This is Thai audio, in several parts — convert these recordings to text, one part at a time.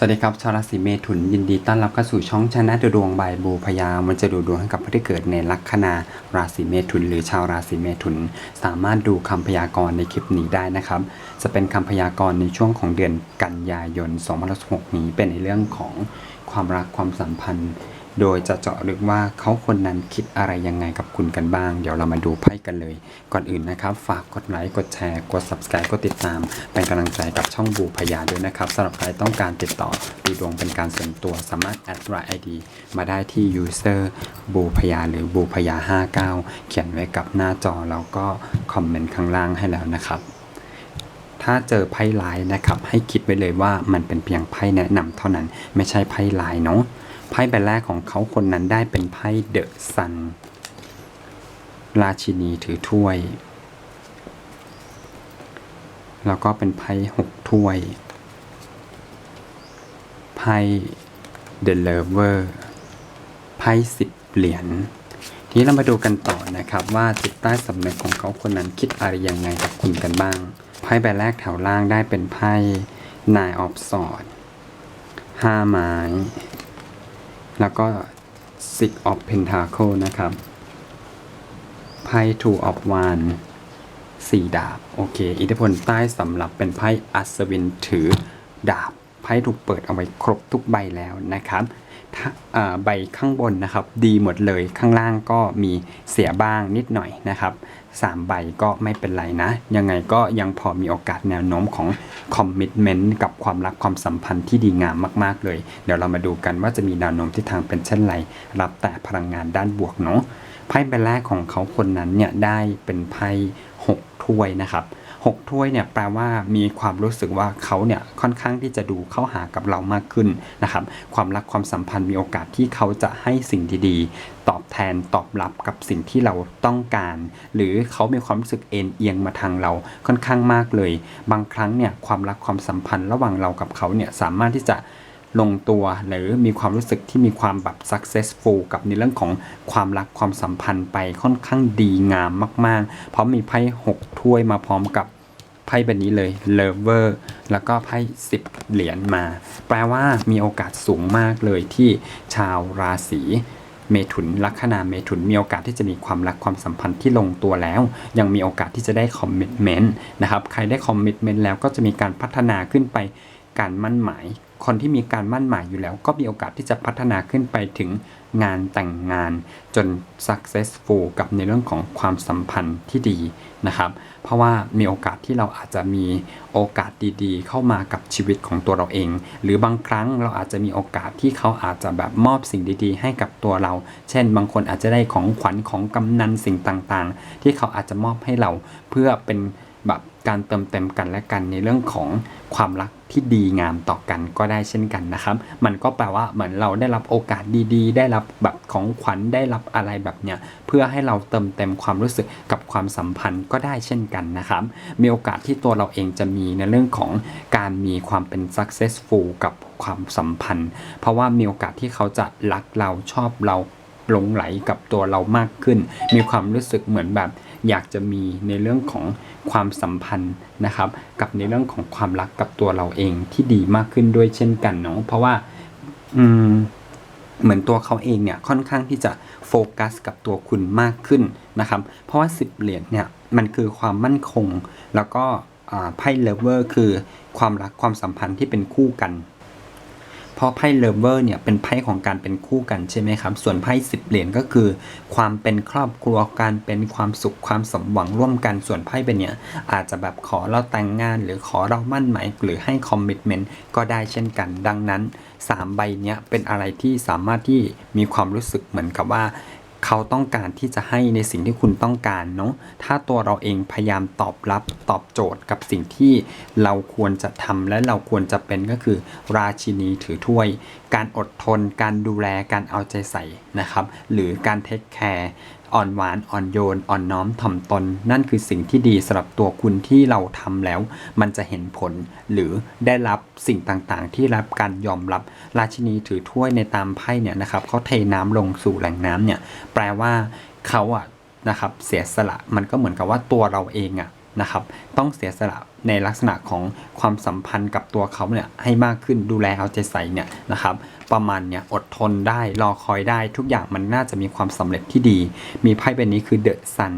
สวัสดีครับชาวราศีเมถุนยินดีต้อนรับเข้าสู่ช่องชนะดูดวงใบบูพยามันจะดูดวงให้กับผู้ที่เกิดในลัคนาราศีเมถุน หรือชาวราศีเมถุน สามารถดูคำพยากรณ์ในคลิปนี้ได้นะครับ จะเป็นคำพยากรณ์ในช่วงของเดือนกันยายน2016นี้เป็นในเรื่องของความรักความสัมพันธ์ โดยจะเจาะลึกว่าเขาคนนั้นคิดอะไรยังไงกับคุณกันบ้าง เดี๋ยวเรามาดูไพ่กันเลย ก่อนอื่นนะครับ ฝากกดไลค์ กดแชร์ กด subscribe กดติดตาม เป็นกำลังใจกับช่องบูพยาด้วยนะครับสำหรับใครต้องการติดต่อดูดวงเป็นการส่วนตัวสามารถแอดไลน์ ID มาได้ที่ user บูพยาหรือบูพยา 59 เขียนไว้กับหน้าจอแล้วก็คอมเมนต์ข้างล่างให้แล้วนะครับถ้าเจอไพ่ลายนะครับ ให้คิดไว้เลยว่ามันเป็นเพียงไพ่แนะนำเท่านั้นไม่ใช่ไพ่ลายเนาะ ไพ่ใบแรกของเขาคนนั้นได้เป็นไพ่เดอะซัน ราชินีถือถ้วย แล้วก็เป็นไพ่หกถ้วย ไพ่เดอะเลเวอร์ไพ่สิบเหรียญทีนี้เรามาดูกันต่อนะครับว่าจิตใต้สำนึกของเขาคนนั้นคิดอะไรยังไงกับคุณกันบ้าง ไพ่ใบแรกแถวล่างได้เป็นไพ่นายออฟสอดห้าไม้ แล้วก็ Six of Pentacle นะครับไพ่ Two of One สี่ดาบ โอเค อิทธิพลใต้สำหรับเป็นไพ่อัศวินถือดาบ ไพ่ถูกเปิดเอาไว้ครบทุกใบแล้วนะครับ ใบข้างบนนะครับ ดีหมดเลยข้างล่างก็มีเสียบ้างนิดหน่อยนะครับสามใบก็ไม่เป็นไรนะ ยังไงก็ยังพอมีโอกาสแนวโน้มของคอมมิชเมนต์กับความรักความสัมพันธ์ที่ดีงามมาก ๆ เลย เดี๋ยวเรามาดูกันว่าจะมีแนวโน้มที่ทางเป็นเช่นไร รับแต่พลังงานด้านบวกเนาะไพ่ใบแรกของเขาคนนั้นเนี่ยได้เป็นไพ่หกถ้วยนะครับ หกถ้วยเนี่ยแปลว่ามีความรู้สึกว่าเขาเนี่ยค่อนข้างที่จะดูเข้าหากับเรามากขึ้นนะครับความรักความสัมพันธ์มีโอกาสที่เขาจะให้สิ่งดีๆ ตอบแทนตอบรับกับสิ่งที่เราต้องการ หรือเขามีความรู้สึกเอ็นเอียงมาทางเราค่อนข้างมากเลย บางครั้งเนี่ยความรักความสัมพันธ์ระหว่างเรากับเขาเนี่ยสามารถที่จะลงตัวหรือมีความรู้สึกที่มีความแบบ successful กับในเรื่องของความรักความสัมพันธ์ไปค่อนข้างดีงามมาก ๆ เพราะมีไพ่6ถ้วยมาพร้อมกับ ไพ่ใบนี้เลย lover แล้วก็ไพ่10เหรียญมา แปลว่ามีโอกาสสูงมากเลยที่ชาวราศีเมถุนลัคนาเมถุนมีโอกาสที่จะมีความรักความสัมพันธ์ที่ลงตัวแล้ว ยังมีโอกาสที่จะได้คอมมิ t เมนต์นะครับใครได้คอมมิ t เมนต์แล้วก็จะมีการพัฒนาขึ้นไปการมั่นหมาย คนที่มีการมั่นหมายอยู่แล้ว ก็มีโอกาสที่จะพัฒนาขึ้นไปถึง งานแต่งงานจน successful กับในเรื่องของความสัมพันธ์ที่ดีนะครับ เพราะว่ามีโอกาสที่เราอาจจะมีโอกาสดีๆ เข้ามากับชีวิตของตัวเราเอง หรือบางครั้งเราอาจจะมีโอกาสที่เขาอาจจะแบบมอบสิ่งดีๆ ให้กับตัวเรา เช่น บางคนอาจจะได้ของขวัญของกำนันสิ่งต่างๆ ที่เขาอาจจะมอบให้เราเพื่อเป็นแบบ การเติมเต็มกันและกันในเรื่องของความรักที่ดีงามต่อกันก็ได้เช่นกันนะครับ มันก็แปลว่าเหมือนเราได้รับโอกาสดีๆ ได้รับแบบของขวัญได้รับอะไรแบบเนี้ยเพื่อให้เราเติมเต็มความรู้สึกกับความสัมพันธ์ก็ได้เช่นกันนะครับ มีโอกาสที่ตัวเราเองจะมีในเรื่องของการมีความเป็น successful กับความสัมพันธ์ เพราะว่ามีโอกาสที่เขาจะรักเราชอบเราหลงไหลกับตัวเรามากขึ้น มีความรู้สึกเหมือนแบบ อยากจะมีในเรื่องของความสัมพันธ์นะครับ กับในเรื่องของความรักกับตัวเราเองที่ดีมากขึ้นด้วยเช่นกันเนาะเพราะว่าอืมเหมือนตัวเขาเองเนี่ยค่อนข้างที่จะโฟกัสกับตัวคุณมากขึ้นนะครับ เพราะว่าสิบเหรียญเนี่ยมันคือความมั่นคง แล้วก็ไพ่เลเวอร์คือความรักความสัมพันธ์ที่เป็นคู่กัน เพราะไพ่เลเวอร์เนี่ยเป็นไพ่ของการเป็นคู่กันใช่ไหมครับ ส่วนไพ่สิบเหรียญก็คือ ความเป็นครอบครัวการเป็นความสุขความสมหวังร่วมกันส่วนไพ่เป็นเนี่ยอาจจะแบบขอเราแต่งงาน หรือขอเรามั่นหมายหรือให้คอมมิชเมนต์ก็ได้เช่นกัน ดังนั้นสามใบเนี้ยเป็นอะไรที่สามารถที่มีความรู้สึกเหมือนกับว่า เขาต้องการที่จะให้ในสิ่งที่คุณต้องการเนาะ ถ้าตัวเราเองพยายามตอบรับตอบโจทย์กับสิ่งที่เราควรจะทำและเราควรจะเป็นก็คือ ราชินีถือถ้วย การอดทน การดูแล การเอาใจใส่นะครับ หรือการเทคแคร์ อ่อนหวานอ่อนโยน อ่อนน้อมถ่อมตน นั่นคือสิ่งที่ดีสำหรับตัวคุณที่เราทำแล้ว มันจะเห็นผลหรือได้รับสิ่งต่างๆ ที่รับการยอมรับ ราชินีถือถ้วยในตามไพ่เนี่ยนะครับเขาเทน้ำลงสู่แหล่งน้ำเนี่ยแปลว่าเขาอะนะครับเสียสละมันก็เหมือนกับว่าตัวเราเองอะ นะครับ ต้องเสียสละในลักษณะของความสัมพันธ์กับตัวเขาเนี่ยให้มากขึ้นดูแลเอาใจใส่เนี่ยนะครับ ประมาณเนี่ยอดทนได้รอคอยได้ทุกอย่างมันน่าจะมีความสำเร็จที่ดี มีไพ่ใบนี้คือเดอะซัน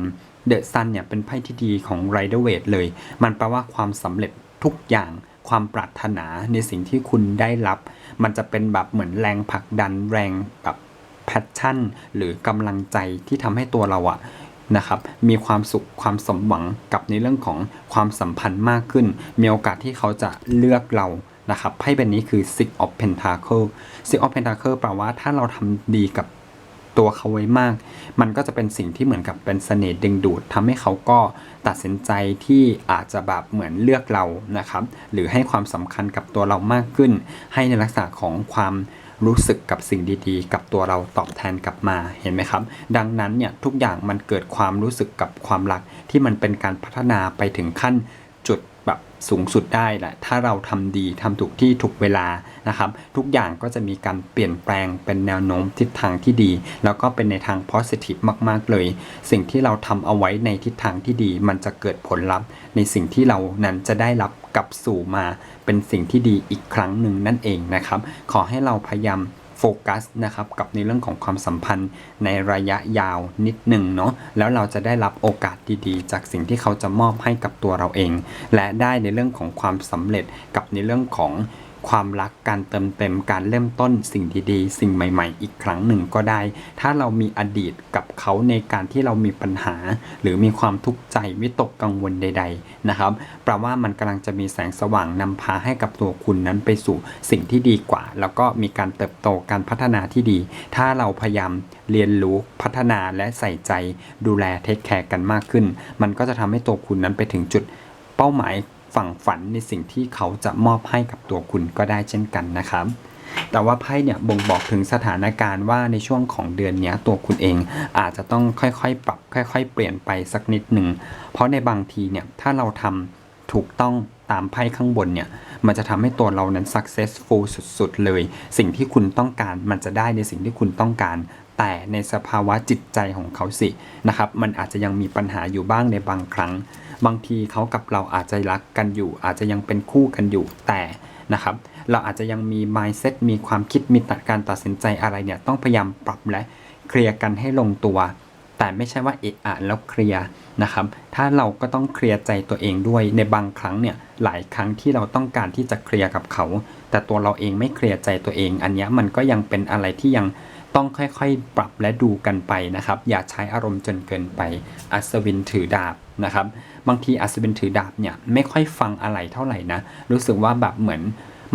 เดอะซันเนี่ยเป็นไพ่ที่ดีของไรเดอร์เวทเลย มันแปลว่าความสำเร็จทุกอย่างความปรารถนาในสิ่งที่คุณได้รับ มันจะเป็นแบบเหมือนแรงผลักดันแรงแบบแพชชั่น หรือกำลังใจที่ทำให้ตัวเราอะ นะครับมีความสุขความสมหวังกับในเรื่องของความสัมพันธ์มากขึ้น มีโอกาสที่เขาจะเลือกเรานะครับไพ่ใบนี้คือ Six of Pentacle Six of Pentacle แปลว่าถ้าเราทำดีกับตัวเขาไว้มาก มันก็จะเป็นสิ่งที่เหมือนกับเป็นเสน่ห์ดึงดูดทำให้เขาก็ตัดสินใจที่อาจจะแบบเหมือนเลือกเรานะครับ หรือให้ความสำคัญกับตัวเรามากขึ้น ให้ในลักษณะของความ รู้สึกกับสิ่งดีๆ กับตัวเราตอบแทนกลับมาเห็นไหมครับ ดังนั้นเนี่ยทุกอย่างมันเกิดความรู้สึกกับความรักที่มันเป็นการพัฒนาไปถึงขั้นจุดแบบสูงสุดได้แหละถ้าเราทำดีทำถูกที่ถูกเวลานะครับ ทุกอย่างก็จะมีการเปลี่ยนแปลงเป็นแนวโน้มทิศทางที่ดี แล้วก็เป็นในทาง positive มากๆเลย สิ่งที่เราทำเอาไว้ในทิศทางที่ดี มันจะเกิดผลลัพธ์ในสิ่งที่เรานั้นจะได้รับ กลับสู่มาเป็นสิ่งที่ดีอีกครั้งหนึ่งนั่นเองนะครับ ขอให้เราพยายามโฟกัสนะครับกับในเรื่องของความสัมพันธ์ในระยะยาวนิดหนึ่งเนาะแล้วเราจะได้รับโอกาสดีๆ จากสิ่งที่เขาจะมอบให้กับตัวเราเอง และได้ในเรื่องของความสำเร็จกับในเรื่องของ ความรักการเติมเต็มการเริ่มต้นสิ่งดีๆ สิ่งใหม่ ๆ อีกครั้งหนึ่งก็ได้ ถ้าเรามีอดีตกับเขาในการที่เรามีปัญหา หรือมีความทุกข์ใจวิตกกังวลใด ๆนะครับแปลว่ามันกำลังจะมีแสงสว่างนำพาให้กับตัวคุณนั้นไปสู่สิ่งที่ดีกว่า แล้วก็มีการเติบโตการพัฒนาที่ดี ถ้าเราพยายามเรียนรู้พัฒนาและใส่ใจดูแลเทคแคร์กันมากขึ้น มันก็จะทำให้ตัวคุณนั้นไปถึงจุดเป้าหมาย ฝั่งฝันในสิ่งที่เขาจะมอบให้กับตัวคุณก็ได้เช่นกันนะครับ แต่ว่าไพ่เนี่ยบ่งบอกถึงสถานการณ์ว่าในช่วงของเดือนนี้ตัวคุณเองอาจจะต้องค่อยๆ ปรับ ค่อย ๆ เปลี่ยนไปสักนิดหนึ่ง เพราะในบางทีเนี่ยถ้าเราทำถูกต้องตามไพ่ข้างบนเนี่ย มันจะทำให้ตัวเรานั้น successful สุด ๆ เลย สิ่งที่คุณต้องการมันจะได้ในสิ่งที่คุณต้องการ แต่ในสภาวะจิตใจของเขาสินะครับ มันอาจจะยังมีปัญหาอยู่บ้างในบางครั้ง บางทีเขากับเราอาจจะรักกันอยู่ อาจจะยังเป็นคู่กันอยู่แต่นะครับ เราอาจจะยังมี mindset มีความคิดมีตัดการตัดสินใจอะไรเนี่ยต้องพยายามปรับและเคลียร์กันให้ลงตัว แต่ไม่ใช่ว่าเอะอะแล้วเคลียร์นะครับ ถ้าเราก็ต้องเคลียร์ใจตัวเองด้วยในบางครั้งเนี่ยหลายครั้งที่เราต้องการที่จะเคลียร์กับเขา แต่ตัวเราเองไม่เคลียร์ใจตัวเอง อันนี้มันก็ยังเป็นอะไรที่ยังต้องค่อยๆ ปรับและดูกันไปนะครับ อย่าใช้อารมณ์จนเกินไป อัศวินถือดาบ นะครับ บางทีอัศวินถือดาบเนี่ยไม่ค่อยฟังอะไรเท่าไหร่นะ รู้สึกว่าแบบเหมือน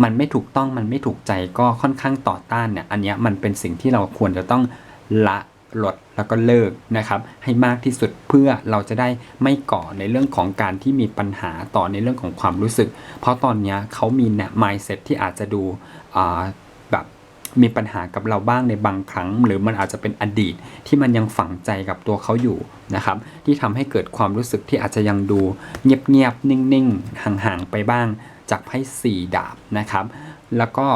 มันไม่ถูกต้องมันไม่ถูกใจก็ค่อนข้างต่อต้านเนี่ยอันนี้มันเป็นสิ่งที่เราควรจะต้องละลดแล้วก็เลิกนะครับ ให้มากที่สุดเพื่อเราจะได้ไม่ก่อในเรื่องของการที่มีปัญหาต่อในเรื่องของความรู้สึก เพราะตอนนี้เขามีเนี่ย mindset ที่อาจจะดูอ่า มีปัญหากับเราบ้างในบางครั้ง หรือมันอาจจะเป็นอดีตที่มันยังฝังใจกับตัวเขาอยู่นะครับที่ทำให้เกิดความรู้สึกที่อาจจะยังดูเงียบๆนิ่งๆห่างๆไปบ้างจากไพ่สี่ดาบนะครับแล้วก็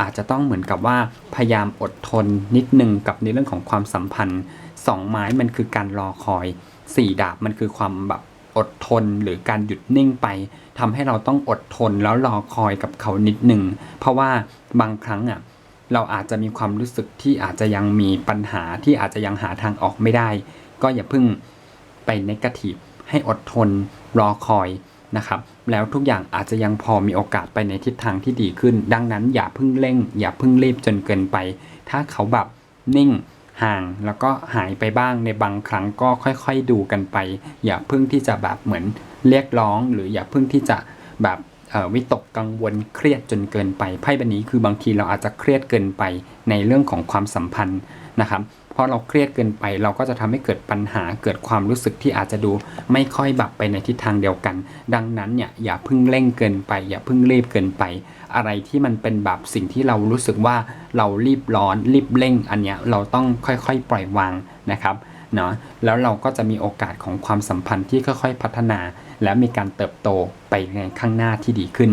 อาจจะต้องเหมือนกับว่าพยายามอดทนนิดนึงกับในเรื่องของความสัมพันธ์สองไม้มันคือการรอคอยสี่ดาบมันคือความแบบอดทนหรือการหยุดนิ่งไปทำให้เราต้องอดทนแล้วรอคอยกับเขานิดนึงเพราะว่าบางครั้งอะ เราอาจจะมีความรู้สึกที่อาจจะยังมีปัญหาที่อาจจะยังหาทางออกไม่ได้ ก็อย่าเพิ่งไปนกาทีฟให้อดทนรอคอยนะครับ แล้วทุกอย่างอาจจะยังพอมีโอกาสไปในทิศทางที่ดีขึ้น ดังนั้นอย่าเพิ่งเร่ง อย่าเพิ่งรีบจนเกินไป ถ้าเขาแบบนิ่งห่างแล้วก็หายไปบ้างในบางครั้งก็ค่อยๆดูกันไป อย่าเพิ่งที่จะแบบเหมือนเรียกร้อง หรืออย่าเพิ่งที่จะแบบ วิตกกังวลเครียดจนเกินไปไพ่ใบนี้คือบางทีเราอาจจะเครียดเกินไปในเรื่องของความสัมพันธ์นะครับเพราะเราเครียดเกินไปเราก็จะทำให้เกิดปัญหาเกิดความรู้สึกที่อาจจะดูไม่ค่อยแบบไปในทิศทางเดียวกัน ดังนั้นเนี่ยอย่าพิ่งเร่งเกินไป อย่าพิ่งรีบเกินไป อะไรที่มันเป็นแบบสิ่งที่เรารู้สึกว่าเรารีบร้อนรีบเร่งอันเนี้ยเราต้องค่อยๆ ปล่อยวางนะครับ เนาะแล้วเราก็จะมีโอกาสของความสัมพันธ์ที่ค่อยๆ พัฒนา และมีการเติบโตไปในข้างหน้าที่ดีขึ้น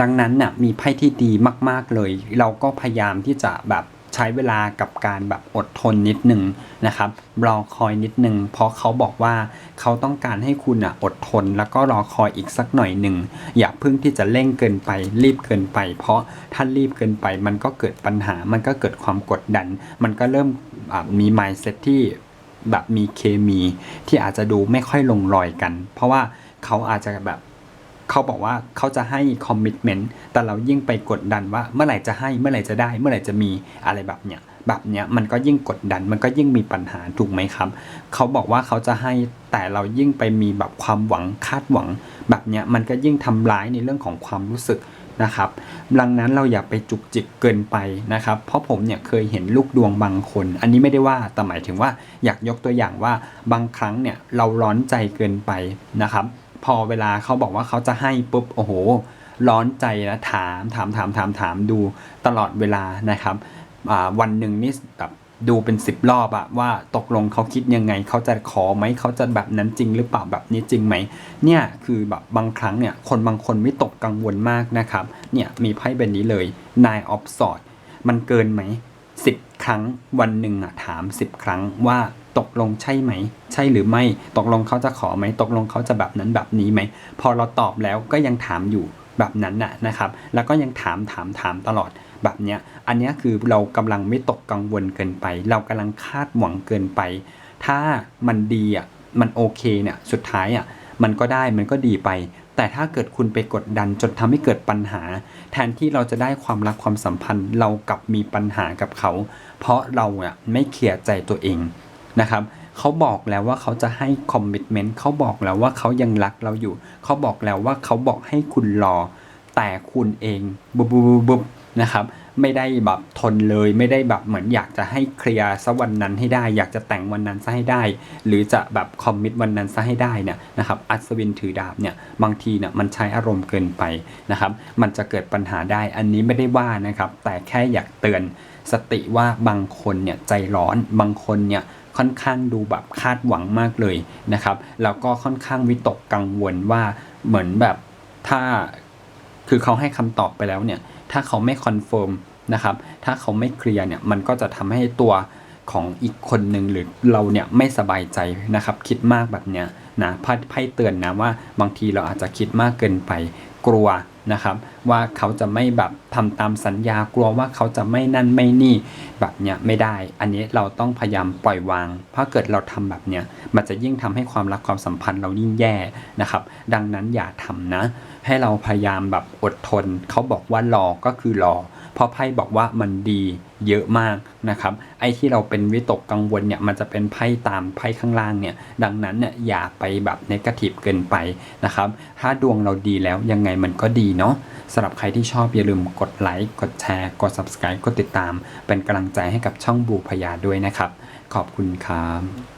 ดังนั้นน่ะมีไพ่ที่ดีมาก ๆเลย เราก็พยายามที่จะแบบ ใช้เวลากับการแบบอดทนนิดหนึ่งนะครับรอคอยนิดหนึ่งเพราะเขาบอกว่าเขาต้องการให้คุณอะอดทน แล้วก็รอคอยอีกสักหน่อยหนึ่งอย่าเพิ่งที่จะเร่งเกินไปรีบเกินไป เพราะถ้ารีบเกินไปมันก็เกิดปัญหา มันก็เกิดความกดดัน มันก็เริ่มมี mindset ที่แบบมีเคมีที่อาจจะดูไม่ค่อยลงรอยกัน เพราะว่าเขาอาจจะแบบ เขาบอกว่าเขาจะให้คอมมิชเมนต์แต่เรายิ่งไปกดดันว่าเมื่อไหร่จะให้เมื่อไหร่จะได้ เมื่อไหร่จะมีอะไรแบบเนี้ยแบบเนี้ยมันก็ยิ่งกดดันมันก็ยิ่งมีปัญหาถูกไหมครับเขาบอกว่าเขาจะให้แต่เรายิ่งไปมีแบบความหวังคาดหวัง แบบเนี้ยมันก็ยิ่งทำร้ายในเรื่องของความรู้สึกนะครับดังนั้นเราอย่าไปจุกจิกเกินไปนะครับ เพราะผมเนี่ยเคยเห็นลูกดวงบางคน อันนี้ไม่ได้ว่าแต่หมายถึงว่าอยากยกตัวอย่างว่าบางครั้งเนี่ยเราร้อนใจเกินไปนะครับ พอเวลาเขาบอกว่าเขาจะให้ปุ๊บโอ้โห ร้อนใจนะถามถามถามถามถามดูตลอดเวลานะครับวันหนึ่งนี่แบบดูเป็นสิบรอบอะว่าตกลงเขาคิดยังไง เขาจะขอไหมเขาจะแบบนั้นจริงหรือเปล่าแบบนี้จริงไหมเนี่ยคือแบบบางครั้งเนี่ยคนบางคนไม่ตกกังวลมากนะครับเนี่ยมีไพ่ใบนี้เลย Nine of Swords มันเกินไหมสิบครั้งวันหนึ่งอะถามสิบครั้งว่า ตกลงใช่ไหม ใช่หรือไม่ ตกลงเขาจะขอไหม ตกลงเขาจะแบบนั้นแบบนี้ไหม พอเราตอบแล้วก็ยังถามอยู่แบบนั้นน่ะนะครับ แล้วก็ยังถามถามถามตลอดแบบเนี้ย อันเนี้ยคือเรากำลังไม่ตกกังวลเกินไป เรากำลังคาดหวังเกินไป ถ้ามันดีอะ มันโอเคเนี่ย สุดท้ายอะ มันก็ได้ มันก็ดีไป แต่ถ้าเกิดคุณไปกดดันจนทำให้เกิดปัญหา แทนที่เราจะได้ความรักความสัมพันธ์ เรากลับมีปัญหากับเขา เพราะเราอะไม่เคลียร์ใจตัวเอง นะครับเขาบอกแล้วว่าเขาจะให้คอมมิชเมนต์เขาบอกแล้วว่าเขายังรักเราอยู่ เขาบอกแล้วว่าเขาบอกให้คุณรอ แต่คุณเองบุบบุบบุบนะครับไม่ได้แบบทนเลยไม่ได้แบบเหมือนอยากจะให้เคลียร์ซะวันนั้นให้ได้ อยากจะแต่งวันนั้นซะให้ได้ หรือจะแบบคอมมิตวันนั้นซะให้ได้เนี่ยนะครับอัศวินถือดาบเนี่ยบางทีเนี่ยมันใช้อารมณ์เกินไปนะครับมันจะเกิดปัญหาได้อันนี้ไม่ได้ว่านะครับแต่แค่อยากเตือนสติว่าบางคนเนี่ยใจร้อนบางคนเนี่ย ค่อนข้างดูแบบคาดหวังมากเลยนะครับแล้วก็ค่อนข้างวิตกกังวลว่าเหมือนแบบถ้าคือเขาให้คำตอบไปแล้วเนี่ยถ้าเขาไม่คอนเฟิร์มนะครับถ้าเขาไม่เคลียร์เนี่ยมันก็จะทำให้ตัวของอีกคนหนึ่งหรือเราเนี่ยไม่สบายใจนะครับคิดมากแบบเนี้ยนะไพ่ไพ่เตือนนะว่าบางทีเราอาจจะคิดมากเกินไปกลัว นะครับว่าเขาจะไม่แบบทำตามสัญญากลัวว่าเขาจะไม่นั่นไม่นี่แบบเนี้ยไม่ได้ อันนี้เราต้องพยายามปล่อยวาง เพราะเกิดเราทำแบบเนี้ยมันจะยิ่งทำให้ความรักความสัมพันธ์เรายิ่งแย่นะครับ ดังนั้นอย่าทำนะ ให้เราพยายามแบบอดทน เขาบอกว่ารอก็คือรอ เพราะไพ่บอกว่ามันดีเยอะมากนะครับ ไอ้ที่เราเป็นวิตกกังวลเนี่ยมันจะเป็นไพ่ตามไพ่ข้างล่างเนี่ย ดังนั้นเนี่ยอย่าไปแบบเนกาทีฟเกินไปนะครับ ถ้าดวงเราดีแล้วยังไงมันก็ดีเนาะสำหรับใครที่ชอบอย่าลืมกดไลค์ กดแชร์ กด subscribe กดติดตาม เป็นกำลังใจให้กับช่องบูพยาด้วยนะครับ ขอบคุณครับ